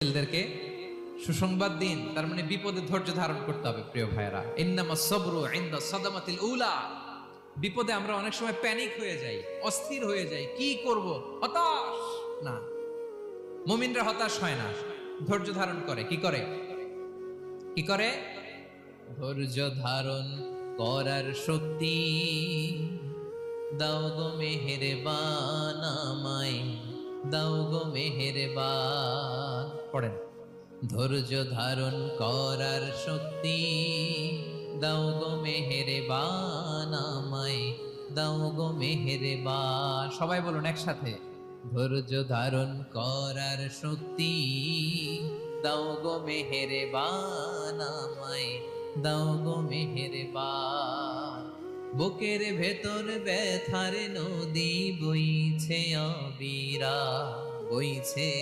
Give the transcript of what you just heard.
ছেলেদেরকে সুসংবাদ দিন, তার মানে বিপদে ধৈর্য ধারণ করতে হবে, প্রিয় ভাইরা ইন্নামা সবরু ইনদা সাদামাতিল উলা। বিপদে আমরা অনেক সময় প্যানিক হয়ে যাই, অস্থির হয়ে যাই, কি করব? হতাশ? না। মুমিনরা হতাশ হয় না। ধৈর্য ধারণ করে। কি করে? কি করে? ধৈর্য ধারণ করার শক্তি। দাও গো মেহেরে বানামাই দাও গো মেহেরে পড়েন ধৈর্য ধারণ করার শক্তি দাও গো মেহেরে বানামাই দাও গো মেহেরে সবাই বলুন একসাথে, ধৈর্য ধারণ করার শক্তি দাও গো মেহেরে বানামাই দাও গো মেহেরে বা বুকের ভেতর ব্যথার নদী বইছে অবিরা, বইছে